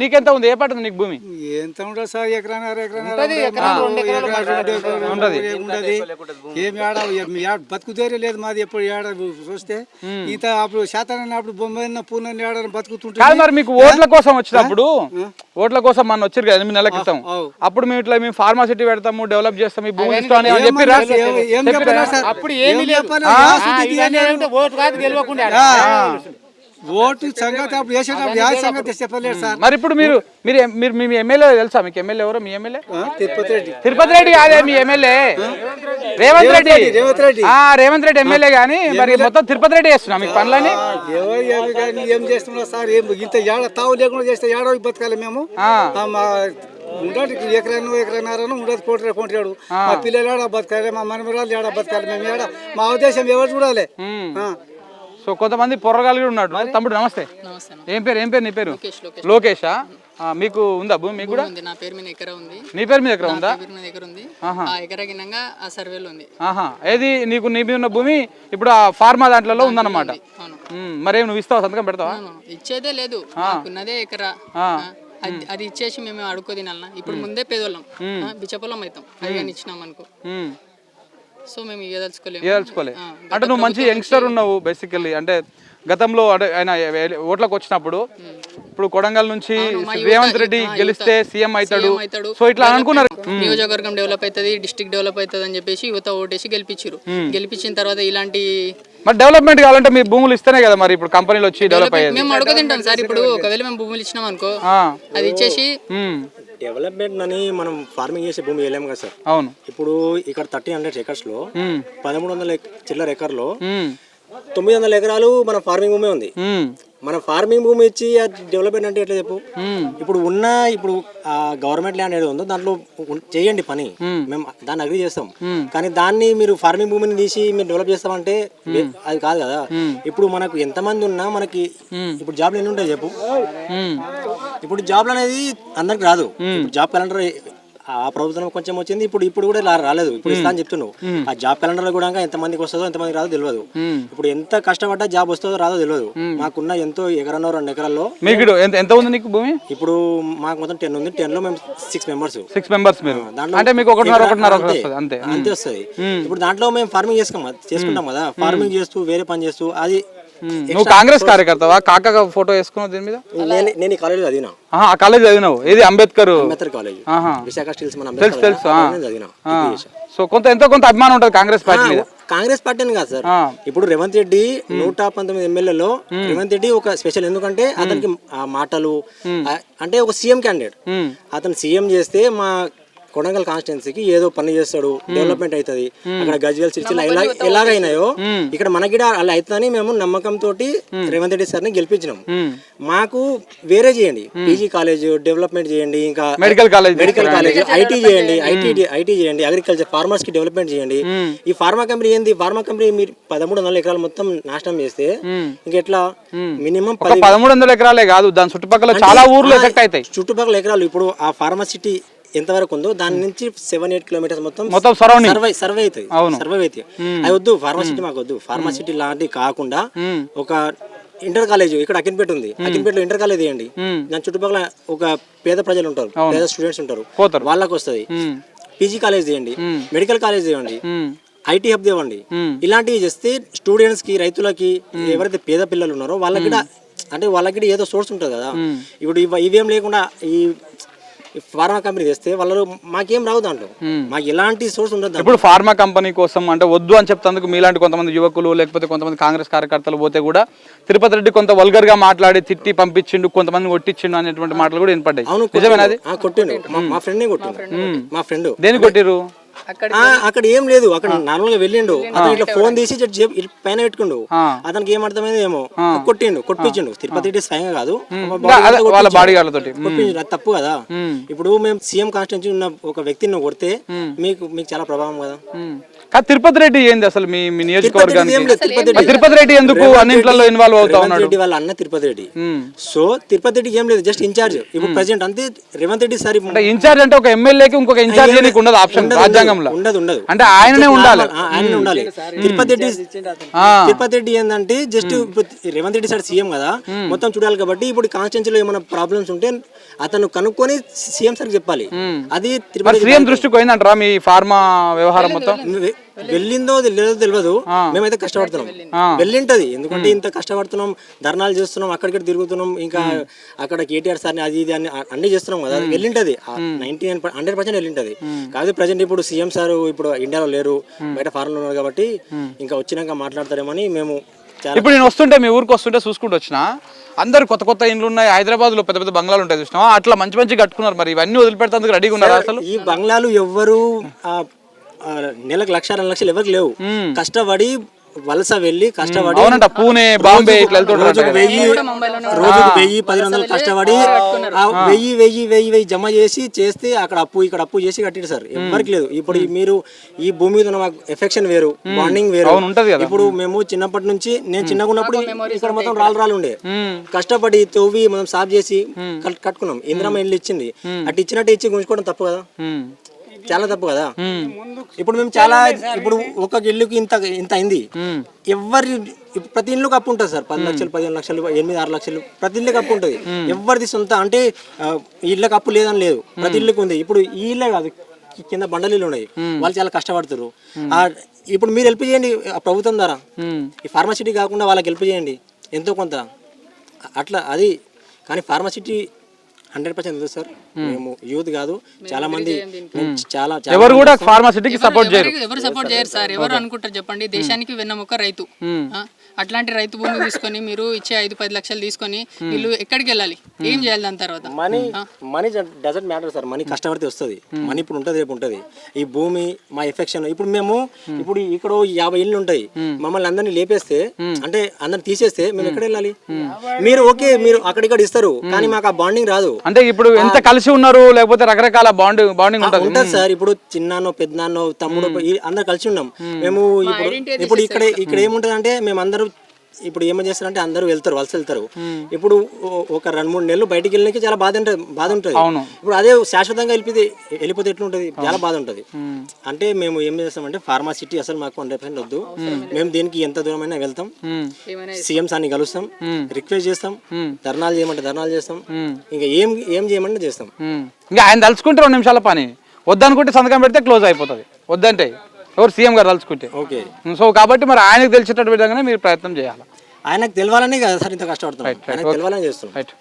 నీకెంత ఉంది? ఏ పాట ఉంది నీకు భూమి? ఎంత ఉంటుంది సార్? ఎకరాన్నర ఎకరాన్నర ఉంటది, ఎకరం, రెండు ఎకరాలు ఉంటది. ఉంటది. ఏం ఏడ మీ ఏడ బతుకుదేరే లేదు మాది ఎప్పుడు ఏడ చూస్తే. ఇంత అప్పుడు శాతాన్ని అప్పుడు బొమ్మ పూర్ణ ఏడ కాదు బతుకుతుంటుంది మరి మీకు ఓట్ల కోసం వచ్చినప్పుడు ఓట్ల కోసం మన వచ్చారు కదా ఎనిమిది నెలల క్రితం. అప్పుడు మేము ఇట్లా మేము ఫార్మాసిటీ పెడతాము డెవలప్ చేస్తాము ఈ భూమి ఇస్తాం అని సార్? అప్పుడు ఏమీ లేదు ఓటు సంగతి అప్పుడు వేసేటప్పుడు ఏ సంగతి? చెప్పలేదు సార్. మరి ఇప్పుడు మీరు మీరు మీరు మీ ఎమ్మెల్యే తెలుసా? మీకు ఎమ్మెల్యే ఎవరు? మీ ఎమ్మెల్యే? తిరుపతి రెడ్డి. తిరుపతి రెడ్డి కాదే మీ ఎమ్మెల్యే. రేవంత్ రెడ్డి. రేవంత్ రెడ్డి. ఆ రేవంత్ రెడ్డి ఎమ్మెల్యే గానీ మరి మొత్తం తిరుపతి రెడ్డి చేస్తున్నా. మీకు పనులని కానీ ఏం చేస్తున్నారు సార్ ఏం ఇంత ఏడ తావు లేకుండా చేస్తే ఏడో బతకాలి మేము? ఉండదు ఎకరాను ఎకరన్నరను ఉండదు కోటి కోటాడు మా పిల్లలు ఏడ బతకాలి మా మనమరాలు ఏడ బతకాలి మేము ఏడ మా ఉద్దేశం ఎవరు చూడాలి. సో కొంతమంది పొర్రగాలు కూడా ఉన్నాడు తమ్ముడు నమస్తే. ఏం పేరు ఏం పేరు నీ పేరు? లోకేషా మీకు ఉందా భూమి? మీకు కూడా? ఉంది నా పేరు మీద ఎకరా ఉంది. నీ పేరు మీ దగ్గర ఉందా? నా పేరు మీద ఎకర ఉంది. ఆ ఎకరా గినంగా ఆ సర్వేలో ఉంది. ఆహా. ఏది నీకు నీ మీద ఉన్న భూమి? ఇప్పుడు ఆ ఫార్మా దాంట్లో ఉందన్నమాట. మరేం నువ్వు ఇస్తావా సంతకం పెడతావా. ఇచ్చేదే లేదు. మాకున్నదే ఎకరా. అది అది ఇచ్చేసి మేము అడుక్కో తినాలన్నా ఇప్పుడు ముందే పేదోళ్ళం. బిచ్చపొలం అవుతాం కానీ ఇచ్చినాం అనుకో. సో మేము ఆ, అంటే నువ్వు మంచి యంగ్స్టర్ ఉన్నావు బేసికల్లీ అంటే గతంలో అంటే ఆయన ఓట్లకు వచ్చినప్పుడు ఇప్పుడు కొడంగల్ నుంచి రేవంత్ రెడ్డి గెలిస్తే సీఎం అవుతాడు. సో ఇట్లా అనుకున్నారు. నియోజకవర్గం డెవలప్ అవుతుంది డిస్ట్రిక్ట్ డెవలప్ అవుతుంది అని చెప్పేసి యువత ఓటేసి గెలిపించారు గెలిపించిన తర్వాత ఇలాంటి మరి డెవలప్మెంట్ కావాలంటే మీ భూములు ఇస్తేనే కదా మరి ఇప్పుడు కంపెనీలు వచ్చి డెవలప్ అయ్యేది. మేము అడుగు తింటాం సార్. ఇప్పుడు ఒకవేళ మేము భూములు ఇచ్చినాం అనుకో అది ఇచ్చేసి డెవలప్మెంట్ అని మనం ఫార్మింగ్ చేసే భూమి వేయలేము కదా సార్. అవును. ఇప్పుడు ఇక్కడ థర్టీ హండ్రెడ్ ఎకర్స్లో పదమూడు వందల చిల్లర ఎకర్లో ఉమ్, తొమ్మిది వందల ఎకరాలు మన ఫార్మింగ్ భూమి ఉంది. మన ఫార్మింగ్ భూమి ఇచ్చి డెవలప్మెంట్ అంటే ఎట్లా చెప్పు? ఇప్పుడు ఉన్న ఇప్పుడు గవర్నమెంట్ ల్యాండ్ ఏదో ఉందో దాంట్లో చేయండి పని. మేము. దాన్ని అగ్రి చేస్తాం. కానీ దాన్ని మీరు ఫార్మింగ్ భూమిని తీసి మీరు డెవలప్ చేస్తామంటే అది కాదు కదా. ఇప్పుడు మనకు ఎంతమంది ఉన్నా మనకి ఇప్పుడు జాబ్లు ఎన్ని ఉంటాయి చెప్పు? ఇప్పుడు జాబ్లు అనేది అందరికి రాదు. జాబ్ క్యాలెండర్ ఆ ప్రభుత్వం కొంచెం వచ్చింది ఇప్పుడు ఇప్పుడు కూడా రాలేదు. ఇప్పుడు ఇస్తా అని చెప్తున్నావు. ఆ జాబ్ క్యాలెండర్లో కూడా ఎంత మందికి వస్తుందో ఎంత మందికి రాదో తెలియదు ఇప్పుడు ఎంత కష్టపడ్డా జాబ్ వస్తుందో రాదో తెలియదు మాకున్న ఎంతో ఎకరన్నో రెండు ఎకరాల్లో మీకు ఎంత ఉంది నీకు భూమి? ఇప్పుడు మాకు మొత్తం టెన్ ఉంది. టెన్లో మేము సిక్స్ మెంబర్స్ సిక్స్ మెంబర్స్ అంటే మీకు అంతే. వస్తుంది అంతే. అంతే వస్తుంది. ఇప్పుడు దాంట్లో మేము ఫార్మింగ్ చేసుకుంటాం కదా- చేసుకుంటాం కదా ఫార్మింగ్ చేస్తూ వేరే పని చేస్తూ అది నువ్వు కాంగ్రెస్ కార్యకర్తవా? కాక ఫోటో వేసుకున్నావు దీని మీద? నేను ఈ కాలేజ్ చదివినా. ఆ కాలేజ్ చదివినావు? ఏది? అంబేద్కర్? అంబేద్కర్ కాలేజ్ ఆహా. విశాఖ స్టీల్స్ మన తెలుసు అంబేద్కర్ తెలుసు చదివినా. సో కొంత ఎంతో కొంత అభిమానం ఉంటుంది కాంగ్రెస్ పార్టీ మీద. కాంగ్రెస్ పార్టీ అని కాదు సార్. ఇప్పుడు రేవంత్ రెడ్డి నూట పంతొమ్మిది ఎమ్మెల్యేలో రేవంత్ రెడ్డి ఒక స్పెషల్ ఎందుకంటే అతనికి ఆ మాటలు అంటే ఒక సీఎం క్యాండిడేట్ అతను సీఎం చేస్తే మా కొడంగల్ కాన్స్టిట్యున్సీకి ఏదో పని చేస్తాడు డెవలప్మెంట్ అవుతుంది. అక్కడ గజ్వేల్ సిరిసిల్ల ఎలా ఎలాగైనాయో ఇక్కడ మనకి అలా అవుతుందని మేము నమ్మకంతో రేవంత్ రెడ్డి సార్ని గెలిపించినాం. మాకు వేరే చేయండి. పీజీ కాలేజ్ డెవలప్మెంట్ చేయండి ఇంకా medical college medical college IT చేయండి. ఐటీ ఐటీ చేయండి అగ్రికల్చర్ ఫార్మర్స్కి డెవలప్మెంట్ చేయండి ఈ ఫార్మా కంపెనీ ఏంది? ఫార్మా కంపెనీ మీరు పదమూడు వందల ఎకరాలు మొత్తం నాశనం చేస్తే ఇంకెట్లా మినిమం పదమూడు వందల ఎకరాలే కాదు దాని చుట్టుపక్కల చాలా ఊర్లు ఎఫెక్ట్ అవుతాయి. చుట్టుపక్కల ఎకరాలు ఇప్పుడు ఆ ఫార్మసిటీ ఎంత వరకు ఉందో దాని నుంచి సెవెన్ ఎయిట్ కిలోమీటర్స్ మొత్తం మొత్తం సరౌండింగ్ సర్వే సర్వే అవుతుంది. సర్వే అవుతాయి అది వద్దు ఫార్మసిటీ మాకు వద్దు ఫార్మసిటీ లాంటివి కాకుండా ఒక ఇంటర్ కాలేజ్ ఇక్కడ అకిన్పేట ఉంది. అకిన్పేటలో ఇంటర్ కాలేజ్ చేయండి దాని చుట్టుపక్కల ఒక పేద ప్రజలు ఉంటారు. పేద స్టూడెంట్స్ ఉంటారు. వాళ్ళకి వస్తుంది. పీజీ కాలేజ్ చేయండి మెడికల్ కాలేజ్ చేయండి ఐటీ హబ్ తేవండి. ఇలాంటివి చేస్తే స్టూడెంట్స్కి రైతులకి ఎవరైతే పేద పిల్లలు ఉన్నారో వాళ్ళకి కూడా అంటే వాళ్ళకి ఏదో సోర్స్ ఉంటుంది కదా. ఇప్పుడు ఇవేం లేకుండా ఈ ఫార్మా కంపెనీ తెస్తే వాళ్ళు మాకేం రావు దాంట్లో. మాకు ఎలాంటి సోర్స్ ఉండదు. ఇప్పుడు ఫార్మా కంపెనీ కోసం అంటే వద్దు అని చెప్తందుకు మీలాంటి కొంతమంది యువకులు లేకపోతే కొంతమంది కాంగ్రెస్ కార్యకర్తలు పోతే కూడా తిరుపతి రెడ్డి కొంత వల్గర్గా మాట్లాడి తిట్టి పంపించిండు కొంతమంది కొట్టించిండు అనేటువంటి మాటలు కూడా వినపడ్డాయి. అవును నిజమేనది కొట్టిండు. మా ఫ్రెండే కొట్టిండు. మా ఫ్రెండ్ దేని కొట్టిరు అక్కడ అక్కడ ఏం లేదు. అక్కడ నార్మల్గా వెళ్ళిండు. అతను ఇట్లా ఫోన్ తీసి పైన పెట్టుకుండు. అతనికి ఏం అర్థమైంది ఏమో. కొట్టిండు కొట్టించిండు. తిరుపతి రెడ్డి స్వయంగా కాదు. వాళ్ళ. బాడీ. అది తప్పు కదా. ఇప్పుడు మేము సీఎం కాన్స్టిట్యూన్సీ ఉన్న ఒక వ్యక్తిని కొడితే మీకు మీకు చాలా ప్రభావం కదా. కాదు తిరుపతి రెడ్డి ఏంది అసలు మీ మీ నియోజకవర్గానికి? తిరుపతి రెడ్డి ఎందుకు అన్నింటిలో రెడ్డి- ఇన్వాల్వ్ అవుతా ఉన్నాడు? రెడ్డి వాళ్ళ అన్న తిరుపతి రెడ్డి. సో తిరుపతి రెడ్డికి ఏం లేదు జస్ట్ ఇన్ఛార్జ్ ఇప్పుడు ప్రెసిడెంట్ అంతే రేవంత్ రెడ్డి సార్ అంటే ఇన్ఛార్జ్ అంటే ఒక ఎమ్మెల్యేకి ఇంకొక ఇన్ఛార్జ్ నీకు ఉండదు ఆప్షన్ ఉండదు, రాజ్యాంగంలో. ఉండదు ఉండదు. అంటే ఆయననే ఉండాలి. ఆ, ఆయననే ఉండాలి. తిరుపతి రెడ్డి. తిరుపతి రెడ్డి ఏంటంటే జస్ట్ ఇప్పుడు రేవంత్ రెడ్డి సార్ సీఎం కదా మొత్తం చూడాలి కాబట్టి ఇప్పుడు కాన్స్టిట్యూన్సీలో ఏమైనా ప్రాబ్లమ్స్ ఉంటే అతను కనుక్కొని సీఎం సార్ చెప్పాలి. అది తిరుపతి సీఎం దృష్టికి పోయిందంటారా మీ ఫార్మా వ్యవహారం మొత్తం? వెళ్ళిందో. లేదో తెలియదు మేమైతే కష్టపడుతున్నాం. వెళ్ళింటది. ఎందుకంటే ఇంత కష్టపడుతున్నాం ధర్నాలు చేస్తున్నాం అక్కడిక్కడ తిరుగుతున్నాం ఇంకా అక్కడ కేటీఆర్ సార్ని అది ఇది అని అన్ని చేస్తున్నాం కదా. వెళ్ళింటది. నైన్టీ నైన్ హండ్రెడ్ పర్సెంట్ వెళ్ళింటది. కాకపోతే ప్రజెంట్ ఇప్పుడు సీఎం సార్ ఇప్పుడు ఇండియాలో లేరు. బయట ఫారెన్లో ఉన్నారు కాబట్టి ఇంకా వచ్చినాక మాట్లాడతారేమని మేము ఇప్పుడు నేను వస్తుంటే మీ ఊరికి వస్తుంటే చూసుకుంటూ వచ్చిన అందరు కొత్త కొత్త ఇండ్లు ఉన్నాయి. హైదరాబాద్లో పెద్ద పెద్ద బంగ్లాలు ఉంటాయి చూసినా అట్లా మంచి మంచి కట్టుకున్నారు మరి. ఇవన్నీ వదిలిపెడతానికి రెడీగా ఉన్నారు అసలు? ఈ బంగ్లాలు ఎవ్వరు నెలకు లక్ష రెండు లక్షలు ఎవరికి లేవు. కష్టపడి వలస వెళ్ళి కష్టపడి పూణే బాంబే ఇట్లా రోజుకు వెళ్తుంటారు వెయ్యి రోజుకు వెయ్యి పది వందలు కష్టపడి ఆ వెయ్యి వెయ్యి వెయ్యి వెయ్యి జమ చేసి చేస్తే అక్కడ అప్పు ఇక్కడ అప్పు చేసి కట్టిడు సార్. ఎవరికి లేదు. ఇప్పుడు మీరు ఈ భూమి మీద ఉన్న ఎఫెక్షన్ వేరు బాండింగ్ వేరు. అవును, ఉంటది కదా. ఇప్పుడు మేము. చిన్నప్పటి నుంచి నేను చిన్నగా ఉన్నప్పుడు ఇక్కడ మొత్తం రాళ్ళు రాళ్ళు ఉండే. కష్టపడి తవ్వి మనం సాఫ్ చేసి కట్- కట్టుకున్నాం. ఇంద్రమ్మ ఇల్లు ఇచ్చింది. అటు ఇచ్చినట్టు ఇచ్చి గుంజుకోవడం తప్పు కదా. చాలా తప్పు కదా? ఇప్పుడు మేము చాలా ఇప్పుడు ఒక ఇల్లుకి ఇంత ఇంత అయింది. ఎవరి ప్రతి ఇల్లుకి అప్పు ఉంటుంది సార్. పది లక్షలు పదిహేను లక్షలు ఎనిమిది ఆరు లక్షలు ప్రతి ఇల్లుకి అప్పు ఉంటుంది. ఎవరిది సొంత? అంటే ఇళ్ళకి అప్పు లేదని లేదు. ప్రతి ఇల్లుకి ఉంది. ఇప్పుడు ఈ ఇల్లే కాదు కింద బండలు ఉన్నాయి. వాళ్ళు చాలా కష్టపడుతారు ఆ, ఇప్పుడు మీరు హెల్ప్ చేయండి ప్రభుత్వం ద్వారా. ఈ ఫార్మసిటీ కాకుండా వాళ్ళకి హెల్ప్ చేయండి. ఎంతో కొంత. అట్లా అది. కానీ ఫార్మసిటీ హండ్రెడ్ పర్సెంట్ ఉంది సార్. మేము. యూత్ కాదు. చాలా మంది చాలా చాలా ఎవరు కూడా ఫార్మాసిటీకి సపోర్ట్ చేయరు. ఎవరు- సపోర్ట్ చేయరు సార్. ఎవరు అనుకుంటారు చెప్పండి? దేశానికి వెన్నముక రైతు. అట్లాంటి రైతు భూమి తీసుకొని మీరు ఇచ్చే ఐదు పది లక్షలు తీసుకొని వీళ్ళు ఎక్కడికి వెళ్ళాలి ఏం చేయాలి దాని తర్వాత? Money money doesn't matter sir money కష్టపడితే వస్తుంది. మనీ ఇప్పుడు ఉంటుంది రేపు ఉంటుంది. ఈ భూమి మా ఎఫెక్షన్ ఇప్పుడు మేము ఇప్పుడు ఇక్కడ యాభై ఇళ్ళు ఉంటాయి. మమ్మల్ని అందరినీ లేపేస్తే అంటే అందరిని తీసేస్తే మేము ఎక్కడ వెళ్ళాలి? మీరు ఓకే మీరు అక్కడిక్కడ ఇస్తారు కానీ మాకు ఆ బాండింగ్ రాదు. అంటే ఇప్పుడు ఎంత కలిసి ఉన్నారు లేకపోతే రకరకాల బాండ్ బాండింగ్ ఉంటుంది? సార్ ఇప్పుడు చిన్నానో పెద్దనాన్నో తమ్ముడు అందరు కలిసి ఉన్నాం. మేము ఇప్పుడు ఇప్పుడు ఇక్కడ ఇక్కడ ఏముంటది అంటే మేము అందరూ ఇప్పుడు ఏమని చేస్తారంటే అందరూ వెళ్తారు వలస వెళ్తారు. ఇప్పుడు ఓ- ఒక రెండు మూడు నెలలు బయటికి వెళ్ళడానికి చాలా బాధ ఉంటుంది బాధ ఉంటుంది. అవును. ఇప్పుడు అదే శాశ్వతంగా వెళ్ళిపోతే వెళ్ళిపోతే ఎట్లుంటది? చాలా బాధ ఉంటుంది. అంటే మేము ఏం చేస్తామంటే ఫార్మాసిటీ అసలు మాకు హండ్రెడ్ పర్సెంట్ వద్దు. మేము దీనికి ఎంత దూరమైనా వెళ్తాం. సీఎం సార్ని కలుస్తాం. రిక్వెస్ట్ చేస్తాం. ధర్నాలు చేయమంటే ధర్నాలు చేస్తాం. ఇంకా ఏం ఏం చేయమంటే చేస్తాం. ఇంకా ఆయన తలుచుకుంటే రెండు నిమిషాల పని. వద్దనుకుంటే సంతకం పెడితే క్లోజ్ అయిపోతుంది. వద్దంటే. ఎవరు సీఎం గారు తలుచుకుంటే. ఓకే. సో కాబట్టి మరి ఆయనకు తెలిసేటట్టు విధంగానే మీరు ప్రయత్నం చేయాలి. ఆయనకు తెలవాలనే కదా సార్ ఇంత కష్టపడుతున్నాం. ఆయనకు తెలవాలని చేస్తున్నాం. రైట్